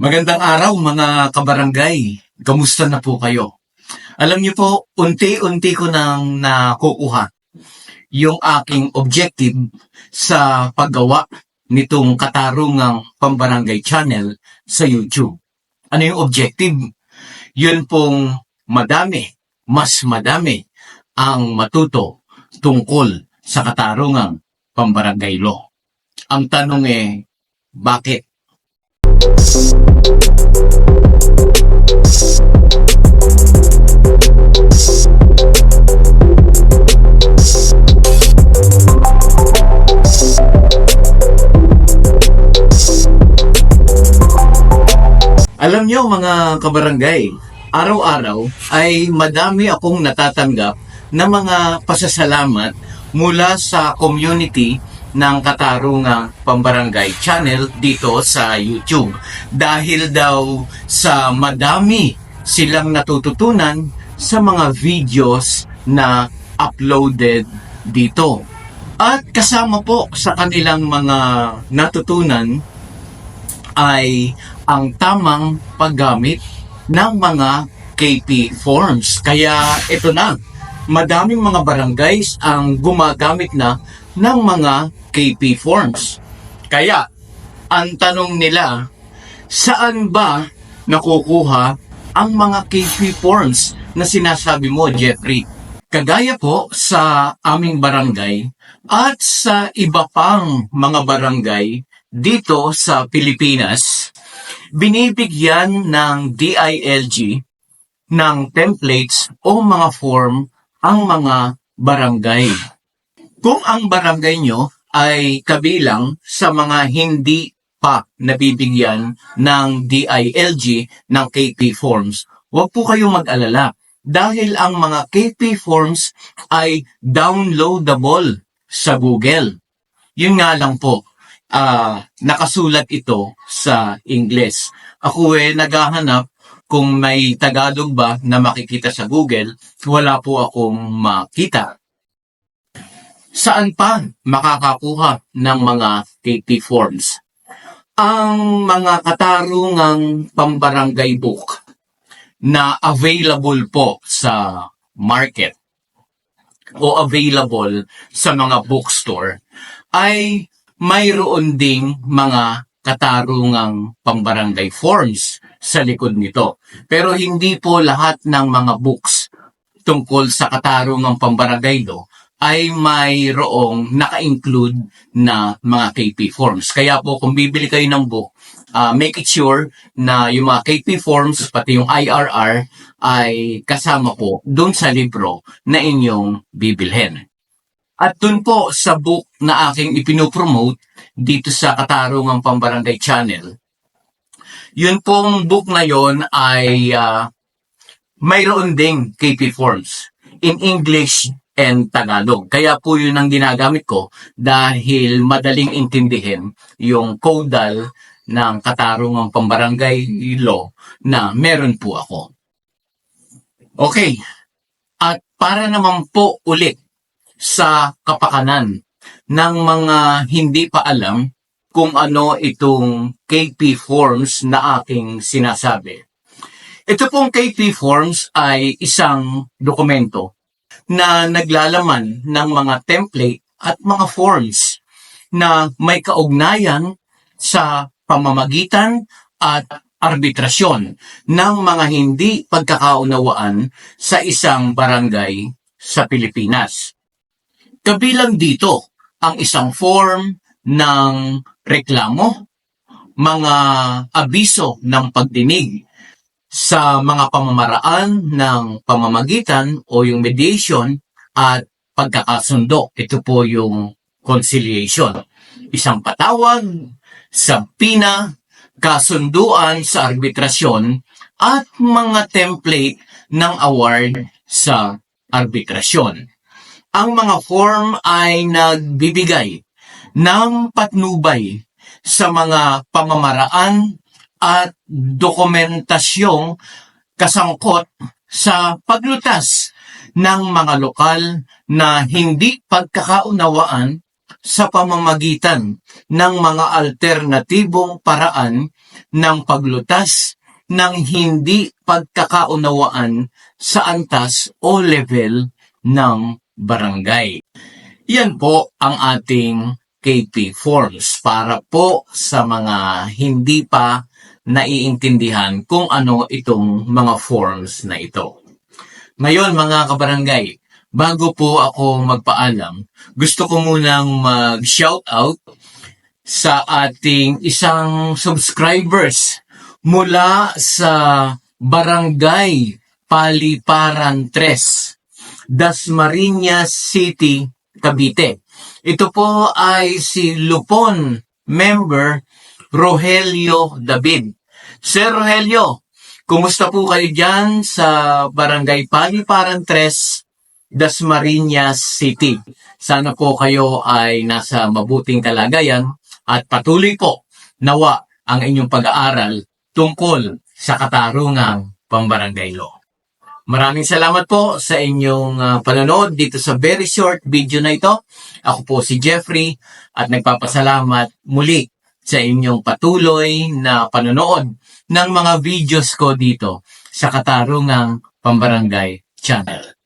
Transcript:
Magandang araw mga kabarangay. Kamusta na po kayo? Alam niyo po, unti-unti ko nang nakukuha yung aking objective sa paggawa nitong katarungang pambarangay channel sa YouTube. Ano yung objective? Yun pong madami, mas madami ang matuto tungkol sa katarungang pambarangay law. Ang tanong eh, bakit? Alam nyo mga kabarangay, araw-araw ay madami akong natatanggap na mga pasasalamat mula sa community ng Katarungang Pambarangay channel dito sa YouTube. Dahil daw sa madami silang natututunan sa mga videos na uploaded dito. At kasama po sa kanilang mga natutunan ay ang tamang paggamit ng mga KP forms. Kaya ito na, madaming mga barangays ang gumagamit na ng mga KP forms. Kaya, ang tanong nila, saan ba nakukuha ang mga KP forms na sinasabi mo, Jeffrey? Kagaya po sa aming barangay at sa iba pang mga barangay dito sa Pilipinas, binibigyan ng DILG ng templates o mga form ang mga barangay. Kung ang barangay nyo ay kabilang sa mga hindi pa nabibigyan ng DILG ng KP forms, huwag po kayong mag-alala dahil ang mga KP forms ay downloadable sa Google. Yun nga lang po, ah, nakasulat ito sa Ingles. Ako eh naghahanap kung may Tagalog ba na makikita sa Google, wala po akong makita. Saan pa makakakuha ng mga KP forms? Ang mga katarungang pambarangay book na available po sa market o available sa mga bookstore ay mayroon ding mga katarungang pambarangay forms sa likod nito. Pero hindi po lahat ng mga books tungkol sa katarungang pambarangay law ay mayroong naka-include na mga KP forms. Kaya po kung bibili kayo ng book, ah, make it sure na yung mga KP forms, pati yung IRR, ay kasama po doon sa libro na inyong bibilhin. At dun po sa book na aking ipinopromote dito sa Katarungang Pambarangay Channel, yun pong book na yon ay ah, mayroon ding KP forms in English and Tagalog. Kaya po yun ang ginagamit ko dahil madaling intindihin yung caudal ng Katarungang Pambarangay Law na meron po ako. Okay. At para naman po ulit sa kapakanan ng mga hindi pa alam kung ano itong KP forms na aking sinasabi. Ito pong KP forms ay isang dokumento na naglalaman ng mga template at mga forms na may kaugnayan sa pamamagitan at arbitrasyon ng mga hindi pagkakaunawaan sa isang barangay sa Pilipinas. Kabilang dito ang isang form ng reklamo, mga abiso ng pagdinig sa mga pamamaraan ng pamamagitan o yung mediation at pagkakasundo. Ito po yung conciliation. Isang patawag, sampina, kasunduan sa arbitrasyon at mga template ng award sa arbitrasyon. Ang mga form ay nagbibigay ng patnubay sa mga pamamaraan at dokumentasyong kasangkot sa paglutas ng mga lokal na hindi pagkakaunawaan sa pamamagitan ng mga alternatibong paraan ng paglutas ng hindi pagkakaunawaan sa antas o level ng barangay. Yan po ang ating KP forms para po sa mga hindi pa naiintindihan kung ano itong mga forms na ito. Ngayon mga kabarangay, bago po ako magpaalam, gusto ko munang mag-shout out sa ating isang subscribers mula sa Barangay Paliparan 3, Dasmariñas City, Cavite. Ito po ay si Lupon member Rogelio David. Sir Rogelio, kumusta po kayo dyan sa Barangay Paliparan 3, Dasmariñas City? Sana po kayo ay nasa mabuting kalagayan at patuloy po nawa ang inyong pag-aaral tungkol sa katarungang pambarangay law. Maraming salamat po sa inyong ah, panonood dito sa very short video na ito. Ako po si Jeffrey at nagpapasalamat muli sa inyong patuloy na panonood ng mga videos ko dito sa Katarungang Pambarangay Channel.